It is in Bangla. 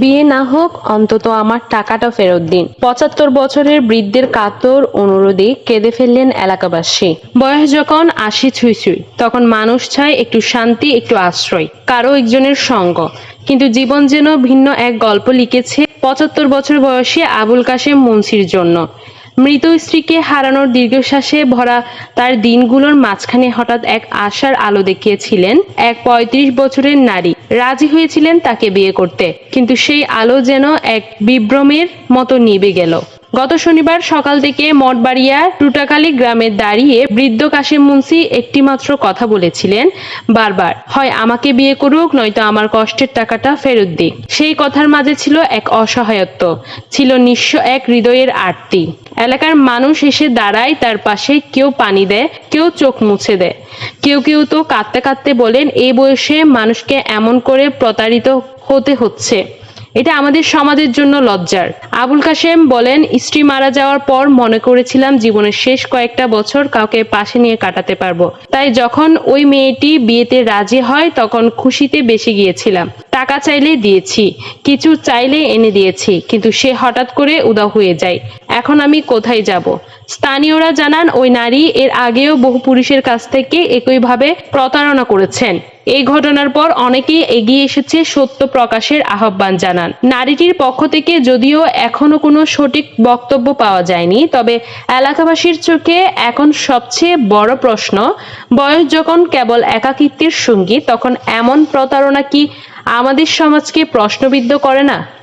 বিয়ে না হোক, অন্তত আমার টাকাটা ফেরত দিন। পঁচাত্তর বছরের বৃদ্ধের কাতর অনুরোধে কেঁদে ফেললেন এলাকাবাসী। বয়স যখন আসি ছুঁই ছুঁই, তখন মানুষ চায় একটু শান্তি, একটু আশ্রয়, কারও একজনের সঙ্গ। কিন্তু জীবন যেন ভিন্ন এক গল্প লিখেছে পঁচাত্তর বছর বয়সী আবুল কাশেম মুন্সির জন্য। মৃত স্ত্রীকে হারানোর দীর্ঘশ্বাসে ভরা তার দিনগুলোর মাঝখানে হঠাৎ এক আশার আলো দেখিয়েছিলেন এক পঁয়ত্রিশ বছরের নারী। রাজি হয়েছিলেন তাকে বিয়ে করতে, কিন্তু সেই আলো যেন এক বিভ্রমের মতো নিবে গেল। গত শনিবার সকাল থেকে মঠবাড়িয়া টুটাকালী গ্রামে দাঁড়িয়ে বৃদ্ধ কাশিম মুন্সি একটিমাত্র কথা বলেছিলেন, বারবার, হয় আমাকে বিয়ে করুক, নয়তো আমার কষ্টের টাকাটা ফেরত দিক। সেই কথার মাঝে ছিল এক অসহায়ত্ব, ছিল নিঃস্ব এক হৃদয়ের আরতি এলাকার মানুষ এসে দাঁড়ায়, তার পাশে কেউ পানি দেয়, কেউ চোখ মুছে দেয়। কেউ কেউ তো কাঁদতে কাঁদতে বলেন এই বয়সে মানুষকে এমন করে প্রতারিত হতে হচ্ছে। এটা আমাদের সমাজের জন্য লজ্জার। আবুল কাশেম বলেন, স্ত্রী মারা যাওয়ার পর মনে করেছিলাম জীবনের শেষ কয়েকটা বছর কাউকে পাশে নিয়ে কাটাতে পারব। তাই যখন ওই মেয়েটি বিয়েতে রাজি হয়, তখন খুশিতে বেশি গিয়েছিলাম। টাকা চাইলে দিয়েছি, কিছু চাইলে এনে দিয়েছি, কিন্তু সে হঠাৎ করে উদাও হয়ে যায়। এখন আমি কোথায় যাব? স্থানীয়রা জানান, ওই নারী এর আগেও বহু পুরুষের কাছ থেকে একইভাবে প্রতারণা করেছেন। এই ঘটনার পর অনেকেই এগিয়ে এসেছে সত্য প্রকাশের আহ্বান জানান। নারীটির পক্ষ থেকে যদিও এখনও কোনো সঠিক বক্তব্য পাওয়া যায়নি, তবে এলাকাবাসীর চোখে এখন সবচেয়ে বড় প্রশ্ন, বয়স যখন কেবল একাকিত্বের সঙ্গী, তখন এমন প্রতারণা কি আমাদের সমাজকে প্রশ্নবিদ্ধ করে না?